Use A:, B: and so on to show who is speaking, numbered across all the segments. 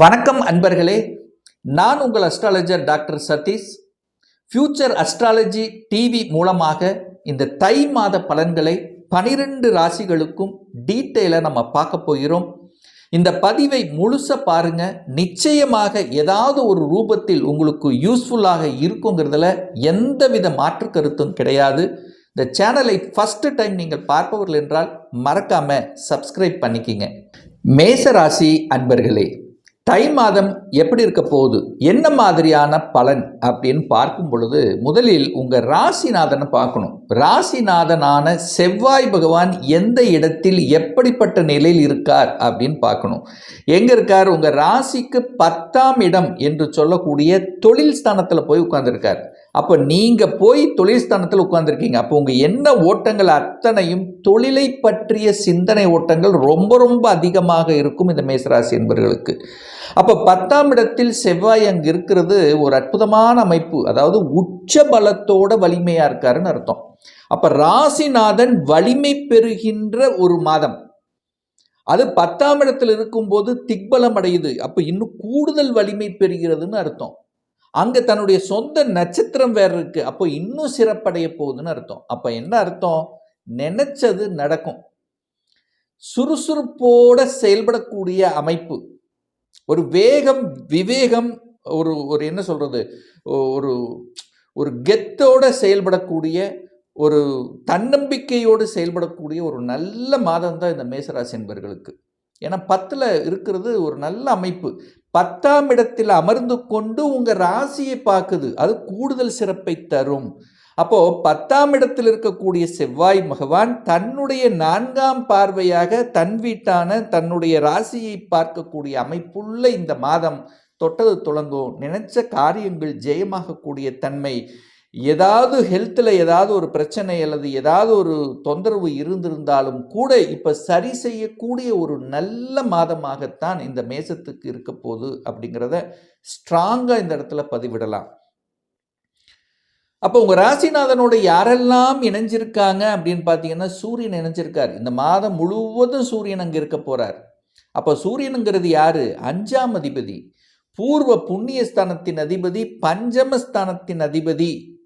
A: வணக்கம் அன்பர்களே நான் உங்கள் astrologer doctor Sathish. Future astrology TV மூலமாக இந்த தை மாத பலன்களை பனிரெண்டு ராசிகளுக்கும் டீட்டெயிலாக நம்ம பார்க்க போகிறோம். இந்த பதிவை முழுச பாருங்க. நிச்சயமாக ஏதாவது ஒரு ரூபத்தில் உங்களுக்கு யூஸ்ஃபுல்லாக இருக்குங்கிறதுல எந்தவித மாற்று கருத்தும் கிடையாது. இந்த சேனலை ஃபஸ்ட்டு டைம் நீங்கள் பார்ப்பவர்கள் என்றால் மறக்காமல் சப்ஸ்கிரைப் பண்ணிக்கிங்க. மேசராசி அன்பர்களே தை மாதம் எப்படி இருக்க போகுது? என்ன மாதிரியான பலன் அப்படின்னு பார்க்கும் பொழுது முதலில் உங்கள் ராசிநாதனை பார்க்கணும். ராசிநாதனான செவ்வாய் பகவான் எந்த இடத்தில் எப்படிப்பட்ட நிலையில் இருக்கார் அப்படின்னு பார்க்கணும். எங்கே இருக்கார்? உங்கள் ராசிக்கு பத்தாம் இடம் என்று சொல்லக்கூடிய தொழில் ஸ்தானத்தில் போய் உட்கார்ந்துருக்கார். அப்போ நீங்கள் போய் தொழில் ஸ்தானத்தில் அப்போ உங்கள் என்ன ஓட்டங்கள் அத்தனையும் தொழிலை பற்றிய சிந்தனை ஓட்டங்கள் ரொம்ப ரொம்ப அதிகமாக இருக்கும் இந்த மேசராசி என்பவர்களுக்கு அப்போ பத்தாம் இடத்தில் செவ்வாய் அங்கே இருக்கிறது ஒரு அற்புதமான அமைப்பு. அதாவது உச்ச பலத்தோட வலிமையாக இருக்காருன்னு அர்த்தம். அப்போ ராசிநாதன் வலிமை பெறுகின்ற ஒரு மாதம். அது பத்தாம் இடத்தில் இருக்கும்போது திக்பலம் அடையுது. அப்போ இன்னும் கூடுதல் வலிமை பெறுகிறதுன்னு அர்த்தம். அங்கே தன்னுடைய சொந்த நட்சத்திரம் வேறு இருக்குது அப்போ இன்னும் சிறப்படைய போகுதுன்னு அர்த்தம். அப்போ என்ன அர்த்தம்? நினச்சது நடக்கும். சுறுசுறுப்போட செயல்படக்கூடிய அமைப்பு. ஒரு வேகம் விவேகம் ஒரு ஒரு என்ன சொல்கிறது ஒரு ஒரு கெத்தோட செயல்படக்கூடிய ஒரு தன்னம்பிக்கையோடு செயல்படக்கூடிய ஒரு நல்ல மாதம் தான் இந்த மேசராசி என்பவர்களுக்கு ஏன்னா பத்தில் இருக்கிறது ஒரு நல்ல அமைப்பு. பத்தாம் இடத்தில் அமர்ந்து கொண்டு உங்கள் ராசியை பார்க்குது. அது கூடுதல் சிறப்பை தரும். அப்போ பத்தாம் இடத்தில் இருக்கக்கூடிய செவ்வாய் பகவான் தன்னுடைய நான்காம் பார்வையாக தன் வீட்டான தன்னுடைய ராசியை பார்க்கக்கூடிய அமைப்புள்ள இந்த மாதம் தொட்டது தொடங்கும். நினைச்ச காரியங்கள் ஜெயமாகக்கூடிய தன்மை. ஏதாவது ஹெல்த்தில் ஏதாவது ஒரு பிரச்சனை அல்லது ஏதாவது ஒரு தொந்தரவு இருந்திருந்தாலும் கூட இப்போ சரி செய்யக்கூடிய ஒரு நல்ல மாதமாகத்தான் இந்த மேசத்துக்கு இருக்க போகுது அப்படிங்கிறத ஸ்ட்ராங்காக இந்த இடத்துல பதிவிடலாம். அப்போ உங்கள் ராசிநாதனோட யாரெல்லாம் இணைஞ்சிருக்காங்க அப்படின்னு பார்த்தீங்கன்னா சூரியன் இணைஞ்சிருக்கார். இந்த மாதம் முழுவதும் சூரியன் அங்கே இருக்க போகிறார் அப்போ சூரியனுங்கிறது யார்? அஞ்சாம் அதிபதி. பூர்வ புண்ணியஸ்தானத்தின் அதிபதி பஞ்சமஸ்தானத்தின் அதிபதி.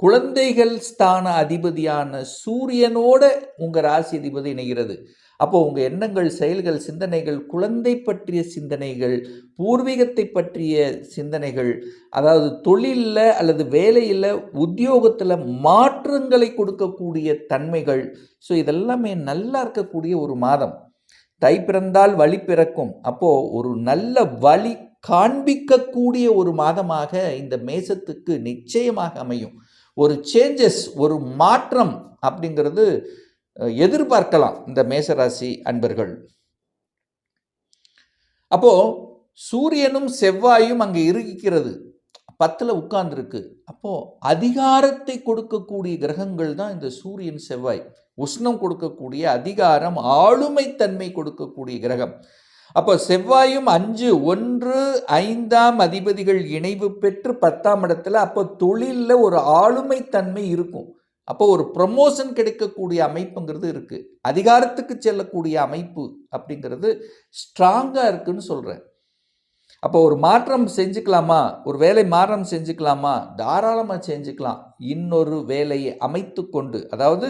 A: குழந்தைகள் ஸ்தான அதிபதியான சூரியனோட உங்கள் ராசி அதிபதி இணைகிறது. அப்போ உங்கள் எண்ணங்கள் செயல்கள் சிந்தனைகள் குழந்தை பற்றிய சிந்தனைகள் பூர்வீகத்தை பற்றிய சிந்தனைகள் அதாவது தொழிலில் அல்லது வேலையில் உத்தியோகத்தில் மாற்றங்களை கொடுக்கக்கூடிய தன்மைகள். ஸோ இதெல்லாமே நல்லா இருக்கக்கூடிய ஒரு மாதம். தை பிறந்தால் வழி பிறக்கும். அப்போது ஒரு நல்ல வழி காண்பிக்கக்கூடிய ஒரு மாதமாக இந்த மேசத்துக்கு நிச்சயமாக அமையும். ஒரு சேஞ்சஸ் ஒரு மாற்றம் அப்படிங்கிறது எதிர்பார்க்கலாம் இந்த மேசராசி அன்பர்கள். அப்போ சூரியனும் செவ்வாயும் அங்கே இருக்கிறது. பத்தில் உட்கார்ந்துருக்கு. அப்போது அதிகாரத்தை கொடுக்கக்கூடிய கிரகங்கள் தான் இந்த சூரியன் செவ்வாய். உஷ்ணம் கொடுக்கக்கூடிய அதிகாரம் ஆளுமைத்தன்மை கொடுக்கக்கூடிய கிரகம். அப்போ செவ்வாயும் அஞ்சு ஒன்று ஐந்தாம் அதிபதிகள் இணைவு பெற்று பத்தாம் இடத்துல அப்போ தொழிலில் ஒரு ஆளுமை தன்மை இருக்கும். அப்போ ஒரு ப்ரமோஷன் கிடைக்கக்கூடிய அமைப்புங்கிறது இருக்குது அதிகாரத்துக்கு செல்லக்கூடிய அமைப்பு அப்படிங்கிறது ஸ்ட்ராங்காக இருக்குன்னு சொல்கிறேன் அப்போ ஒரு மாற்றம் செஞ்சுக்கலாமா? ஒரு வேலை மாற்றம் செஞ்சுக்கலாமா? தாராளமாக செஞ்சுக்கலாம். இன்னொரு வேலையை அமைத்து கொண்டு அதாவது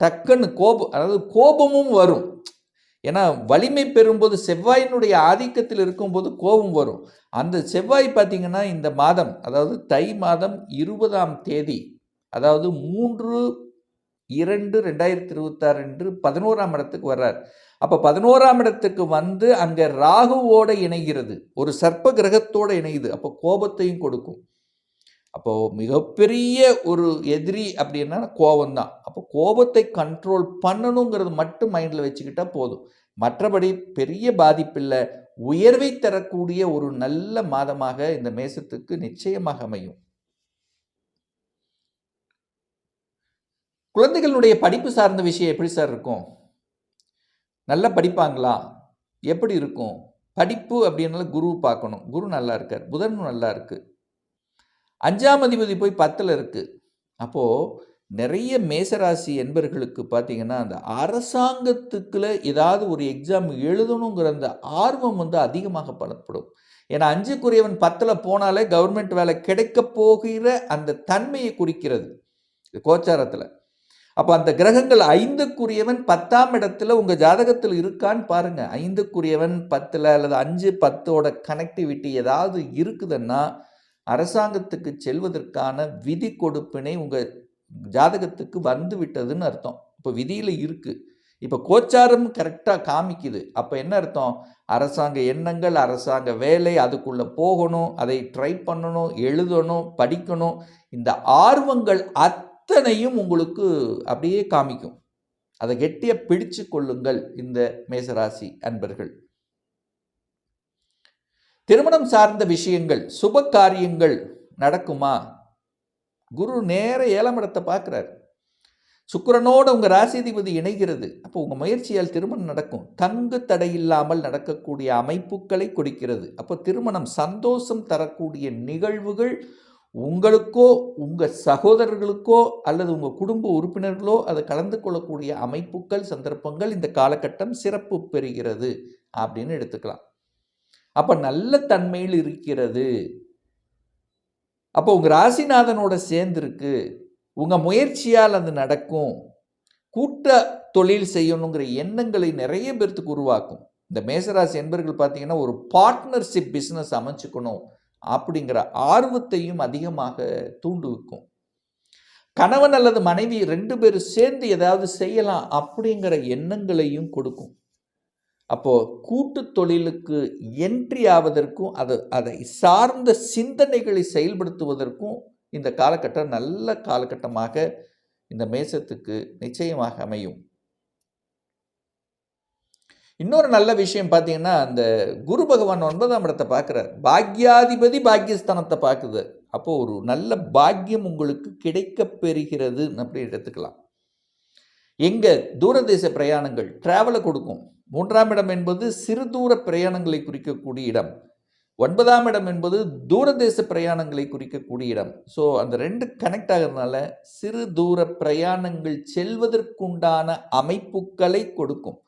A: டக்குன்னு கோபம் அதாவது கோபமும் வரும். ஏன்னா வலிமை பெறும்போது செவ்வாயினுடைய ஆதிக்கத்தில் இருக்கும்போது கோபம் வரும். அந்த செவ்வாய் பார்த்திங்கன்னா இந்த மாதம் அதாவது தை மாதம் இருபதாம் தேதி அதாவது மூன்று இரண்டு ரெண்டாயிரத்தி இருபத்தாறு என்று பதினோராம் இடத்துக்கு வர்றார். அப்போ பதினோராம் இடத்துக்கு வந்து அங்கே ராகுவோடு இணைகிறது. ஒரு சர்ப்ப கிரகத்தோடு இணையுது. அப்போ கோபத்தையும் கொடுக்கும். அப்போது மிகப்பெரிய ஒரு எதிரி அப்படின்னா கோபம் தான் அப்போ கோபத்தை கண்ட்ரோல் பண்ணணுங்கிறது மட்டும் மைண்டில் வச்சுக்கிட்டால் போதும். மற்றபடி பெரிய பாதிப்பில்லை. உயர்வை தரக்கூடிய ஒரு நல்ல மாதமாக இந்த மேசத்துக்கு நிச்சயமாக அமையும். குழந்தைகளுடைய படிப்பு சார்ந்த விஷயம் எப்படி சார் இருக்கும்? நல்லா படிப்பாங்களா? எப்படி இருக்கும்? படிப்பு அப்படின்னால குரு பார்க்கணும். குரு நல்லா இருக்கார். புதனும் நல்லா இருக்குது அஞ்சாம் அதிபதி போய் பத்தில் இருக்குது அப்போது நிறைய மேசராசி என்பர்களுக்கு பார்த்தீங்கன்னா அந்த அரசாங்கத்துக்குள்ள ஏதாவது ஒரு எக்ஸாம் எழுதணுங்கிற அந்த ஆர்வம் வந்து அதிகமாக பலப்படும். ஏன்னா அஞ்சுக்குரியவன் பத்தில் போனாலே கவர்மெண்ட் வேலை கிடைக்க போகிற அந்த தன்மையை குறிக்கிறது. கோச்சாரத்தில். அப்போ அந்த கிரகங்கள் ஐந்துக்குரியவன் பத்தாம் இடத்துல உங்கள் ஜாதகத்தில் இருக்கான்னு பாருங்கள் ஐந்துக்குரியவன் பத்தில் அல்லது அஞ்சு பத்தோட கனெக்டிவிட்டி ஏதாவது இருக்குதுன்னா அரசாங்கத்துக்கு செல்வதற்கான விதி கொடுப்பினை உங்கள் ஜாதகத்துக்கு வந்து விட்டதுன்னு அர்த்தம். இப்போ விதியில் இருக்குது இப்போ கோச்சாரம் கரெக்டாக காமிக்குது. அப்போ என்ன அர்த்தம்? அரசாங்க எண்ணங்கள் அரசாங்க வேலை அதுக்குள்ளே போகணும் அதை ட்ரை பண்ணணும் எழுதணும் படிக்கணும். இந்த ஆர்வங்கள் அத்தனையும் உங்களுக்கு அப்படியே காமிக்கும். அதை கெட்டியாக பிடிச்சு கொள்ளுங்கள் இந்த மேசராசி அன்பர்கள். திருமணம் சார்ந்த விஷயங்கள் சுப காரியங்கள் நடக்குமா? குரு நேர ஏழாம் பார்க்குறாரு. சுக்கரனோடு உங்கள் ராசிதிபதி இணைகிறது. அப்போ உங்கள் முயற்சியால் திருமணம் நடக்கும். தங்கு தடையில்லாமல் நடக்கக்கூடிய அமைப்புகளை கொடுக்கிறது. அப்போ திருமணம் சந்தோஷம் தரக்கூடிய நிகழ்வுகள் உங்களுக்கோ உங்கள் சகோதரர்களுக்கோ அல்லது உங்கள் குடும்ப உறுப்பினர்களோ அதை கலந்து கொள்ளக்கூடிய அமைப்புகள் சந்தர்ப்பங்கள் இந்த காலகட்டம் சிறப்பு பெறுகிறது அப்படின்னு எடுத்துக்கலாம். அப்போ நல்ல தன்மையில் இருக்கிறது. அப்போ உங்கள் ராசிநாதனோட சேர்ந்துருக்கு. உங்கள் முயற்சியால் அது நடக்கும். கூட்ட தொழில் செய்யணுங்கிற எண்ணங்களை நிறைய பேர்த்துக்கு உருவாக்கும். இந்த மேசராசி என்பர்கள் பார்த்தீங்கன்னா ஒரு பார்ட்னர்ஷிப் பிஸ்னஸ் அமைச்சுக்கணும் அப்படிங்கிற ஆர்வத்தையும் அதிகமாக தூண்டுவிக்கும். கணவன் அல்லது மனைவி ரெண்டு பேரும் சேர்ந்து ஏதாவது செய்யலாம் அப்படிங்கிற எண்ணங்களையும் கொடுக்கும். அப்போது கூட்டு தொழிலுக்கு என்ட்ரி ஆவதற்கும் அது அதை சார்ந்த சிந்தனைகளை செயல்படுத்துவதற்கும் இந்த காலகட்டம் நல்ல காலகட்டமாக இந்த மேசத்துக்கு நிச்சயமாக அமையும். இன்னொரு நல்ல விஷயம் பார்த்தீங்கன்னா அந்த குரு பகவான் ஒன்பதாம் இடத்தை பார்க்குறார். பாக்யாதிபதி பாக்யஸ்தானத்தை பார்க்குது. அப்போது ஒரு நல்ல பாக்கியம் உங்களுக்கு கிடைக்கப் பெறுகிறது அப்படி எடுத்துக்கலாம். எங்கே தூரதேச பிரயாணங்கள் ட்ராவலை கொடுக்கும். மூன்றாம் இடம் என்பது சிறு தூர பிரயாணங்களை குறிக்கக்கூடிய இடம். ஒன்பதாம் இடம் என்பது தூரதேச பிரயாணங்களை குறிக்கக்கூடிய இடம். ஸோ அந்த ரெண்டு கனெக்ட் ஆகிறதுனால சிறு தூர பிரயாணங்கள் செல்வதற்குண்டான அமைப்புகளை கொடுக்கும்.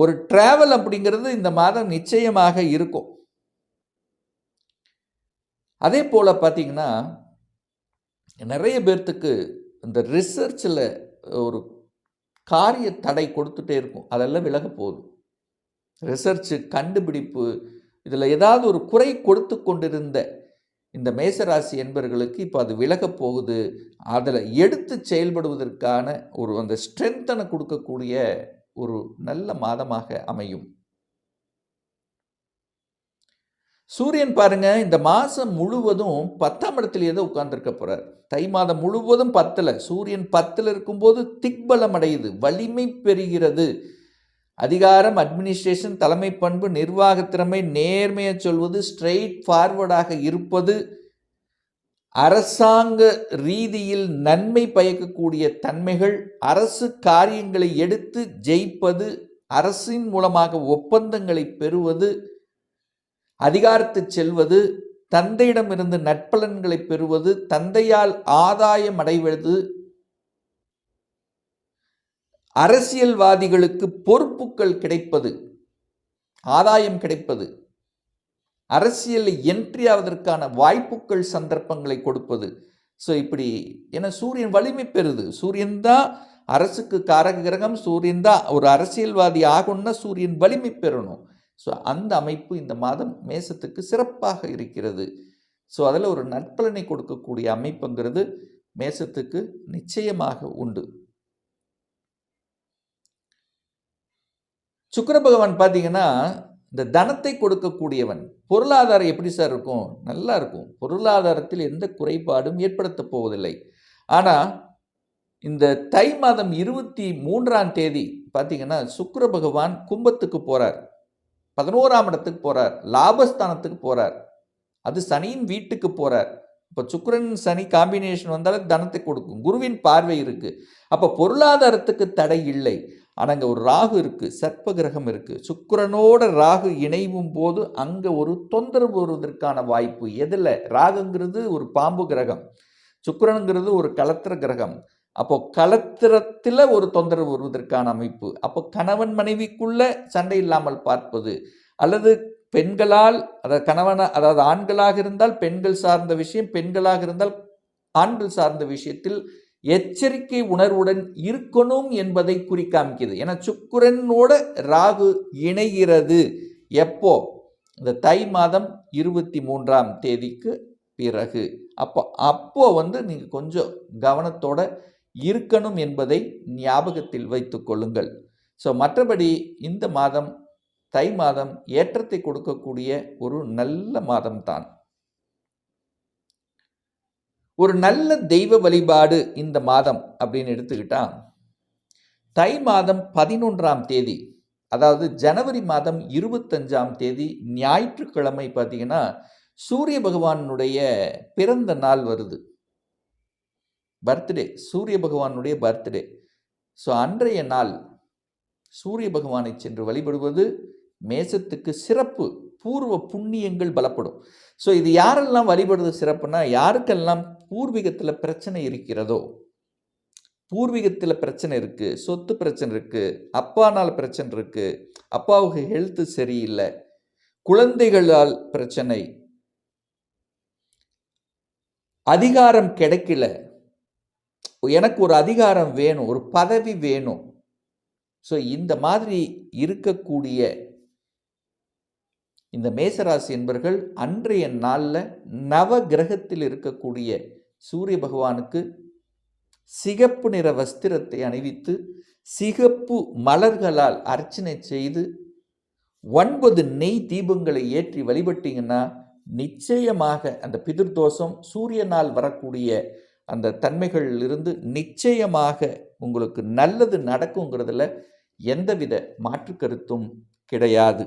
A: ஒரு டிராவல் அப்படிங்கிறது இந்த மாதம் நிச்சயமாக இருக்கும். அதே போல் பார்த்தீங்கன்னா நிறைய பேர்த்துக்கு இந்த ரிசர்ச்சில் ஒரு காரிய தடை கொடுத்துட்டே இருக்கும். அதெல்லாம் விலக போகுது. ரிசர்ச்சு கண்டுபிடிப்பு இதில் ஏதாவது ஒரு குறை கொடுத்து கொண்டிருந்த இந்த மேசராசி என்பர்களுக்கு இப்போ அது விலகப் போகுது. அதில் எடுத்து செயல்படுவதற்கான ஒரு அந்த ஸ்ட்ரென்த்தனை கொடுக்கக்கூடிய ஒரு நல்ல மாதமாக அமையும். சூரியன் பாருங்க இந்த மாதம் முழுவதும் பத்தாம் இடத்துலேயே தான் உட்கார்ந்துருக்க போகிறார் தை மாதம் முழுவதும் பத்தில். சூரியன் பத்தில் இருக்கும்போது திக்பலம் அடையுது வலிமை பெறுகிறது. அதிகாரம் அட்மினிஸ்ட்ரேஷன் தலைமை பண்பு நிர்வாக திறமை நேர்மையை சொல்வது ஸ்ட்ரெயிட் ஃபார்வர்டாக இருப்பது அரசாங்க ரீதியில் நன்மை பயக்கக்கூடிய தன்மைகள் அரசு காரியங்களை எடுத்து ஜெயிப்பது அரசின் மூலமாக ஒப்பந்தங்களை பெறுவது அதிகாரத்து செல்வது தந்தையிடமிருந்து நட்பலன்களை பெறுவது தந்தையால் ஆதாயம் அடைவது அரசியல்வாதிகளுக்கு பொறுப்புகள் கிடைப்பது ஆதாயம் கிடைப்பது அரசியலில் என்ட்ரி ஆவதற்கான வாய்ப்புகள் சந்தர்ப்பங்களை கொடுப்பது. ஸோ இப்படி ஏன்னா சூரியன் வலிமை பெறுது. சூரியன் தான் அரசுக்கு காரக கிரகம் சூரியன் தான் ஒரு அரசியல்வாதி ஆகணும்னா சூரியன் வலிமை பெறணும். ஸோ அந்த அமைப்பு இந்த மாதம் மேசத்துக்கு சிறப்பாக இருக்கிறது. ஸோ அதில் ஒரு நற்பலனை கொடுக்கக்கூடிய அமைப்புங்கிறது மேசத்துக்கு நிச்சயமாக உண்டு. சுக்கர பகவான் பார்த்தீங்கன்னா இந்த தனத்தை கொடுக்கக்கூடியவன். பொருளாதாரம் எப்படி சார் இருக்கும்? நல்லா இருக்கும். பொருளாதாரத்தில் எந்த குறைபாடும் ஏற்படுத்த போவதில்லை. ஆனால் இந்த தை மாதம் இருபத்தி மூன்றாம் தேதி பார்த்தீங்கன்னா சுக்கர பகவான் கும்பத்துக்கு போகிறார் பதினோராம் இடத்துக்கு போகிறார் லாபஸ்தானத்துக்கு போகிறார் அது சனியின் வீட்டுக்கு போகிறார் இப்போ சுக்கரன் சனி காம்பினேஷன் வந்தாலும் தனத்தை கொடுக்கும். குருவின் பார்வை இருக்குது அப்போ பொருளாதாரத்துக்கு தடை இல்லை. ஆனால் அங்கே ஒரு ராகு இருக்குது சர்ப்ப கிரகம் இருக்குது சுக்கரனோட ராகு இணைவும் போது அங்கே ஒரு தொந்தரவு வருவதற்கான வாய்ப்பு எதில்? ராகுங்கிறது ஒரு பாம்பு கிரகம். சுக்கரனுங்கிறது ஒரு கலத்திர கிரகம். அப்போது கலத்திரத்தில் ஒரு தொந்தரவு வருவதற்கான அமைப்பு. அப்போ கணவன் மனைவிக்குள்ள சண்டை இல்லாமல் பார்ப்பது அல்லது பெண்களால் அதாவது கணவன அதாவது ஆண்களாக இருந்தால் பெண்கள் சார்ந்த விஷயம் பெண்களாக இருந்தால் ஆண்கள் சார்ந்த விஷயத்தில் எச்சரிக்கை உணர்வுடன் இருக்கணும் என்பதை குறிக்காமிக்குது ஏன்னா சுக்குரனோட ராகு இணைகிறது. எப்போ? இந்த தை மாதம் இருபத்தி மூன்றாம் தேதிக்கு பிறகு. அப்போ அப்போ வந்து நீங்கள் கொஞ்சம் கவனத்தோட இருக்கணும் என்பதை ஞாபகத்தில் வைத்து கொள்ளுங்கள். ஸோ மற்றபடி இந்த மாதம் தை மாதம் ஏற்றத்தை கொடுக்கக்கூடிய ஒரு நல்ல மாதம்தான். ஒரு நல்ல தெய்வ வழிபாடு இந்த மாதம் அப்படின்னு எடுத்துக்கிட்டா தை மாதம் பதினொன்றாம் தேதி அதாவது ஜனவரி மாதம் இருபத்தஞ்சாம் தேதி ஞாயிற்றுக்கிழமை பார்த்தீங்கன்னா சூரிய பகவானுடைய பிறந்த நாள் வருது. பர்த்டே சூரிய பகவானுடைய பர்த்டே. ஸோ அன்றைய நாள் சூரிய பகவானை சென்று வழிபடுவது மேசத்துக்கு சிறப்பு பூர்வ புண்ணியங்கள் பலப்படும். ஸோ இது யாரெல்லாம் வழிபடுறது சிறப்புனா யாருக்கெல்லாம் பூர்வீகத்தில் பிரச்சனை இருக்கிறதோ பூர்வீகத்தில் பிரச்சனை இருக்குது சொத்து பிரச்சனை இருக்குது அப்பானால் பிரச்சனை இருக்குது அப்பாவுக்கு ஹெல்த்து சரியில்லை குழந்தைகளால் பிரச்சனை அதிகாரம் கிடைக்கல எனக்கு ஒரு அதிகாரம் வேணும் ஒரு பதவி வேணும். ஸோ இந்த மாதிரி இருக்கக்கூடிய இந்த மேசராசி என்பர்கள் அன்றைய நாளில் நவ கிரகத்தில் இருக்கக்கூடிய சூரிய பகவானுக்கு சிகப்பு நிற வஸ்திரத்தை அணிவித்து சிகப்பு மலர்களால் அர்ச்சனை செய்து ஒன்பது நெய் தீபங்களை ஏற்றி வழிபட்டீங்கன்னா நிச்சயமாக அந்த பிதிர்தோஷம் சூரியனால் வரக்கூடிய அந்த தன்மைகளிலிருந்து நிச்சயமாக உங்களுக்கு நல்லது நடக்குங்கிறதுல எந்தவித மாற்று கருத்தும் கிடையாது.